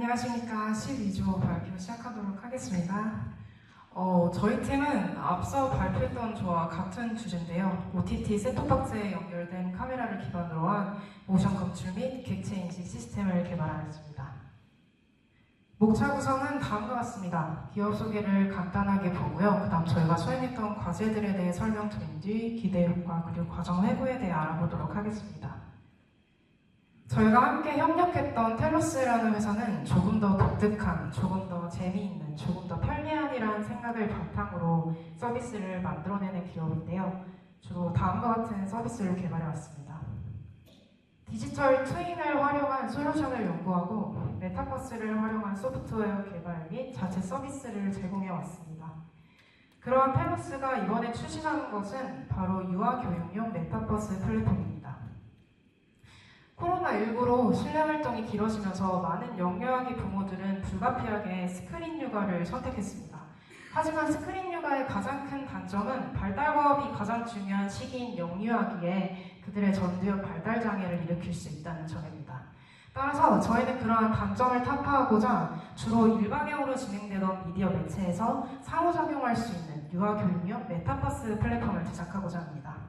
안녕하십니까. 12조 발표 시작하도록 하겠습니다. 어, 저희 팀은 앞서 발표했던 저와 같은 주제인데요. OTT 셋톱박스에 연결된 카메라를 기반으로 한 모션 검출 및 객체 인식 시스템을 개발하였습니다. 목차 구성은 다음과 같습니다. 기업 소개를 간단하게 보고요. 그 다음 저희가 수행했던 과제들에 대해 설명드린 뒤 기대 효과 그리고 과정 회고에 대해 알아보도록 하겠습니다. 저희가 함께 협력했던 텔로스라는 회사는 조금 더 독특한, 조금 더 재미있는, 조금 더 편리한이라는 생각을 바탕으로 서비스를 만들어내는 기업인데요. 주로 다음과 같은 서비스를 개발해왔습니다. 디지털 트윈을 활용한 솔루션을 연구하고 메타버스를 활용한 소프트웨어 개발 및 자체 서비스를 제공해왔습니다. 그러한 텔로스가 이번에 추진하는 것은 바로 유아 교육용 메타버스 플랫폼입니다. 코로나19로 실내 활동이 길어지면서 많은 영유아기 부모들은 불가피하게 스크린 육아를 선택했습니다. 하지만 스크린 육아의 가장 큰 단점은 발달 과업이 가장 중요한 시기인 영유아기에 그들의 전두엽 발달 장애를 일으킬 수 있다는 점입니다. 따라서 저희는 그러한 단점을 타파하고자 주로 일방향으로 진행되던 미디어 매체에서 상호작용할 수 있는 유아교육용 메타버스 플랫폼을 제작하고자 합니다.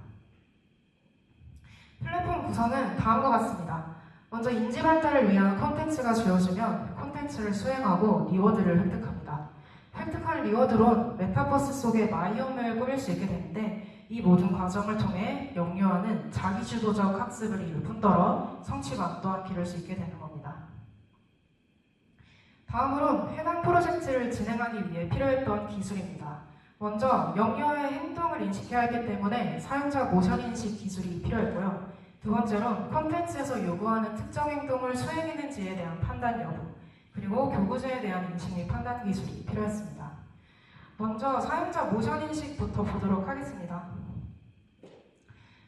구성은 다음과 같습니다. 먼저 인지 발달을 위한 콘텐츠가 주어지면 콘텐츠를 수행하고 리워드를 획득합니다. 획득한 리워드론 메타버스 속에 마이홈을 꾸밀 수 있게 되는데 이 모든 과정을 통해 영유아는 자기주도적 학습을 이룰 뿐더러 성취감도 함께 이룰 수 있게 되는 겁니다. 다음으로 해당 프로젝트를 진행하기 위해 필요했던 기술입니다. 먼저 영유아의 행동을 인식해야 하기 때문에 사용자 모션 인식 기술이 필요했고요. 두 번째로 콘텐츠에서 요구하는 특정 행동을 수행했는지에 대한 판단 여부, 그리고 교구제에 대한 인식 및 판단 기술이 필요했습니다. 먼저 사용자 모션 인식부터 보도록 하겠습니다.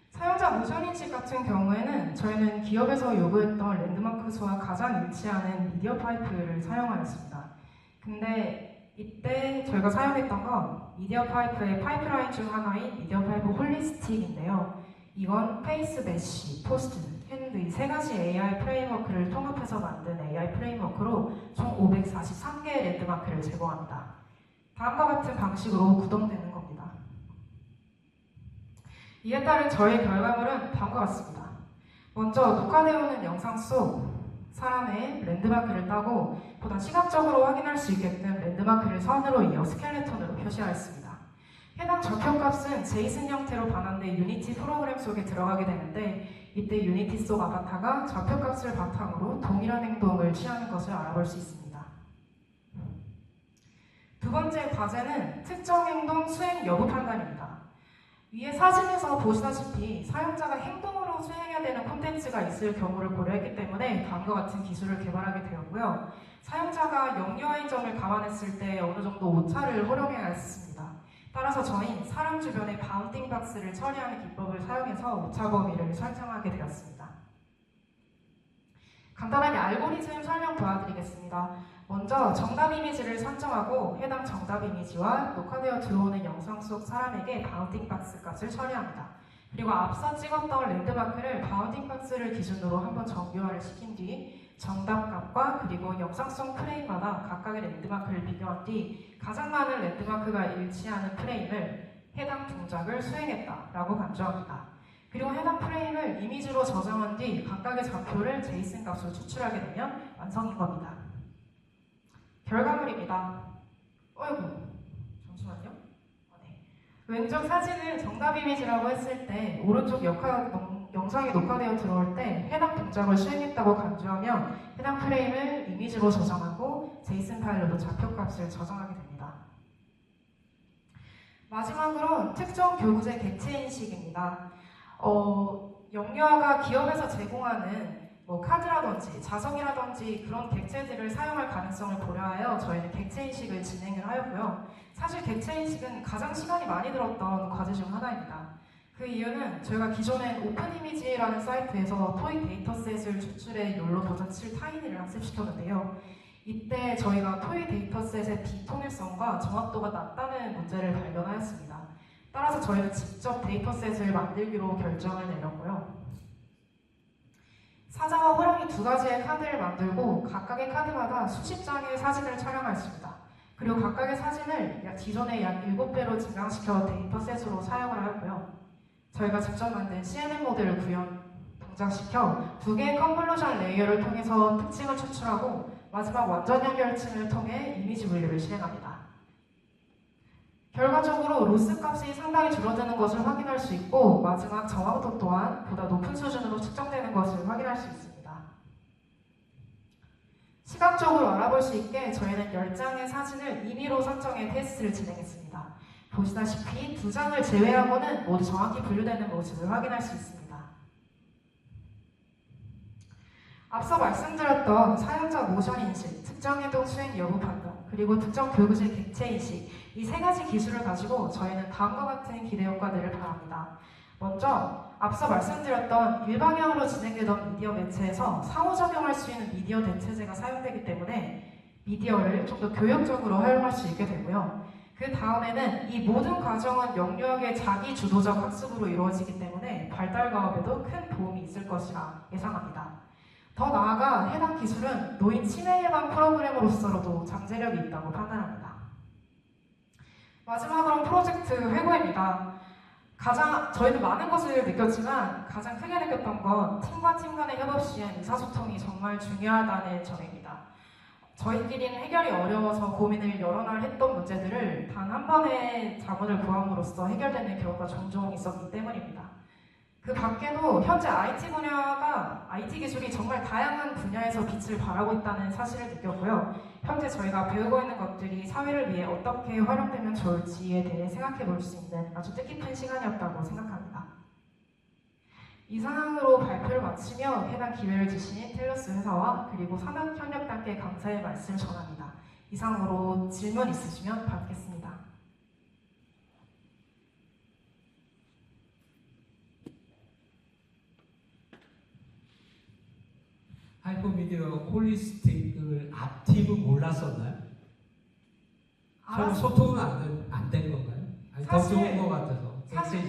사용자 모션 인식 같은 경우에는 저희는 기업에서 요구했던 랜드마크 수와 가장 일치하는 미디어 파이프를 사용하였습니다. 근데 이때 저희가 사용했던 건 미디어 파이프의 파이프라인 중 하나인 미디어 파이프 홀리스틱인데요. 이건 페이스 메쉬, 포스트, 핸드 이 세 가지 AI 프레임워크를 통합해서 만든 AI 프레임워크로 총 543개의 랜드마크를 제공합니다. 다음과 같은 방식으로 구동되는 겁니다. 이에 따른 저의 결과물은 다음과 같습니다. 먼저 녹화되어 오는 영상 속 사람의 랜드마크를 따고 보다 시각적으로 확인할 수 있게끔 랜드마크를 선으로 이어 스켈레톤으로 표시하였습니다. 해당 좌표값은 제이슨 형태로 반환된 유니티 프로그램 속에 들어가게 되는데 이때 유니티 속 아바타가 좌표값을 바탕으로 동일한 행동을 취하는 것을 알아볼 수 있습니다. 두 번째 과제는 특정 행동 수행 여부 판단입니다. 위에 사진에서 보시다시피 사용자가 행동으로 수행해야 되는 콘텐츠가 있을 경우를 고려했기 때문에 다음과 같은 기술을 개발하게 되었고요. 사용자가 영유아의 점을 감안했을 때 어느 정도 오차를 활용해야 했습니다. 따라서 저희 사람 주변에 바운딩 박스를 처리하는 기법을 사용해서 오차 범위를 설정하게 되었습니다. 간단하게 알고리즘 설명 도와드리겠습니다. 먼저 정답 이미지를 선정하고 해당 정답 이미지와 녹화되어 들어오는 영상 속 사람에게 바운딩 박스 값을 처리합니다. 그리고 앞서 찍었던 랜드마크를 바운딩 박스를 기준으로 한번 정교화를 시킨 뒤 정답 값과 그리고 속 프레임마다 각각의 랜드마크를 비교한 뒤 가장 많은 랜드마크가 일치하는 프레임을 해당 동작을 수행했다라고 간주합니다. 그리고 해당 프레임을 이미지로 저장한 뒤 각각의 좌표를 제이슨 값으로 추출하게 되면 완성인 겁니다. 결과물입니다. 어이구, 잠시만요. 아, 네. 왼쪽 사진을 정답 이미지라고 했을 때 오른쪽 역할, 영, 영상이 녹화되어 들어올 때 해당 동작을 수행했다고 간주하면 해당 프레임을 이미지로 저장하고 제이슨 파일로도 좌표값을 저장하게 됩니다. 마지막으로 특정 교구제 객체 인식입니다. 어, 영유아가 기업에서 제공하는 뭐 카드라든지 자석이라든지 그런 객체들을 사용할 가능성을 고려하여 저희는 객체 인식을 진행을 하였고요. 사실 객체 인식은 가장 시간이 많이 들었던 과제 중 하나입니다. 그 이유는 저희가 기존엔 오픈 이미지라는 사이트에서 토익 데이터셋을 추출해 욜로 버전 7 타이니를 학습시켰는데요. 이때 저희가 토익 데이터셋의 비통일성과 정확도가 낮다는 문제를 발견하였습니다. 따라서 저희는 직접 데이터셋을 만들기로 결정을 내렸고요. 사자와 호랑이 두 가지의 카드를 만들고 각각의 카드마다 수십 장의 사진을 촬영하였습니다. 그리고 각각의 사진을 약 기존의 약 7배로 증강시켜 데이터셋으로 사용을 하였고요. 저희가 직접 만든 CNN 모델을 구현, 동작시켜 두 개의 컨볼루션 레이어를 통해서 특징을 추출하고 마지막 완전 연결층을 통해 이미지 분류를 실행합니다. 결과적으로 로스 값이 상당히 줄어드는 것을 확인할 수 있고 마지막 정확도 또한 보다 높은 수준으로 측정되는 것을 확인할 수 있습니다. 시각적으로 알아볼 수 있게 저희는 10장의 사진을 임의로 선정해 테스트를 진행했습니다. 보시다시피 두 장을 제외하고는 모두 정확히 분류되는 모습을 확인할 수 있습니다. 앞서 말씀드렸던 사용자 모션 인식, 특정 행동 수행 여부 판단, 그리고 특정 교구질 객체 인식 이 세 가지 기술을 가지고 저희는 다음과 같은 기대 효과들을 바랍니다. 먼저 앞서 말씀드렸던 일방향으로 진행되던 미디어 매체에서 상호작용할 수 있는 미디어 대체제가 사용되기 때문에 미디어를 좀 더 교육적으로 활용할 수 있게 되고요. 그 다음에는 이 모든 과정은 영유아의 자기 주도적 학습으로 이루어지기 때문에 발달 과업에도 큰 도움이 있을 것이라 예상합니다. 더 나아가 해당 기술은 노인 치매 예방 프로그램으로서로도 잠재력이 있다고 판단합니다. 마지막으로 프로젝트 회고입니다. 가장 저희는 많은 것을 느꼈지만 가장 크게 느꼈던 건 팀과 팀 간의 협업 시엔 의사소통이 정말 중요하다는 점입니다. 저희끼리는 해결이 어려워서 고민을 여러 날 했던 문제들을 단 한 번의 자문을 구함으로써 해결되는 경우가 종종 있었기 때문입니다. 그 밖에도 현재 IT 분야가 IT 기술이 정말 다양한 분야에서 빛을 발하고 있다는 사실을 느꼈고요. 현재 저희가 배우고 있는 것들이 사회를 위해 어떻게 활용되면 좋을지에 대해 생각해 볼 수 있는 아주 뜻깊은 시간이었다고 생각합니다. 이상으로 발표를 마치며 해당 기회를 주신 텔러스 회사와 그리고 산업협력단계 감사의 말씀 전합니다. 이상으로 질문 있으시면 받겠습니다. 하이퍼미디어 홀리스틱을 앞팀은 몰랐었나요? 서로 소통은 안된 건가요? 아니 더 사실- 좋은 것 같아서 사실-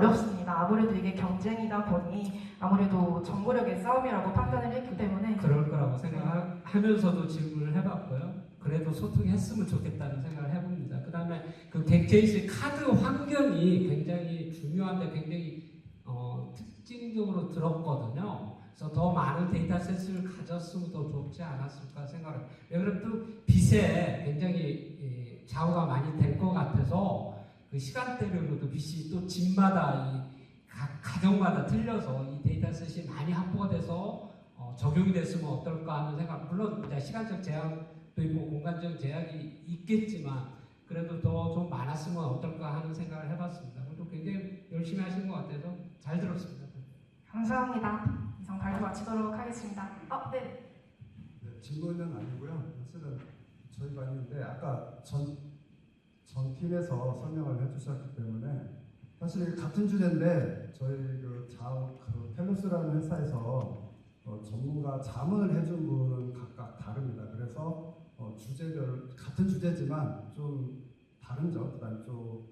어렵습니다. 아무래도 이게 경쟁이다 보니 아무래도 정보력의 싸움이라고 판단을 했기 때문에 그럴 거라고 생각하면서도 질문을 해봤고요. 그래도 소통했으면 좋겠다는 생각을 해봅니다. 그 다음에 그 객체식 카드 환경이 굉장히 중요한데 굉장히 어, 특징적으로 들었거든요. 그래서 더 많은 데이터셋을 가졌으면 더 좋지 않았을까 생각을. 왜 그러면 또 빛에 굉장히 예, 좌우가 많이 될 것 같아서 그 시간대별로도 빛이 또 집마다 이각 가정마다 틀려서 이 데이터셋이 많이 확보가 돼서 어, 적용이 됐으면 어떨까 하는 생각. 물론 이제 시간적 제약도 있고 공간적 제약이 있겠지만 그래도 더 좀 많았으면 어떨까 하는 생각을 해봤습니다. 그리고 굉장히 열심히 하신 것 같아서 잘 들었습니다. 감사합니다. 이상 발표 마치도록 하겠습니다. 아, 네. 네, 질문은 아니고요. 사실은 저희가 있는데 아까 전, 전 팀에서 설명을 해주셨기 때문에 사실 같은 주제인데 저희 그 자, 그 텔루스라는 회사에서 어, 전문가 자문을 해준 분은 각각 다릅니다. 그래서 어, 주제별 같은 주제지만 좀 다른 점, 그다음 좀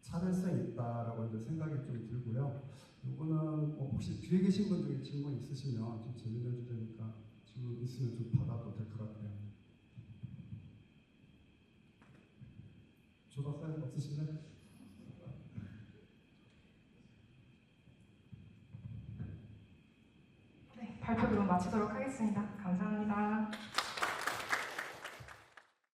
차별성이 있다라고 이제 생각이 좀 들고요. 이거는 뭐 혹시 뒤에 계신 분 중에 질문 있으시면 좀 재밌는 주제니까 질문 있으면 좀 받아도 될 것 같아요. 어떠시나요? 네, 발표 그럼 마치도록 하겠습니다. 감사합니다.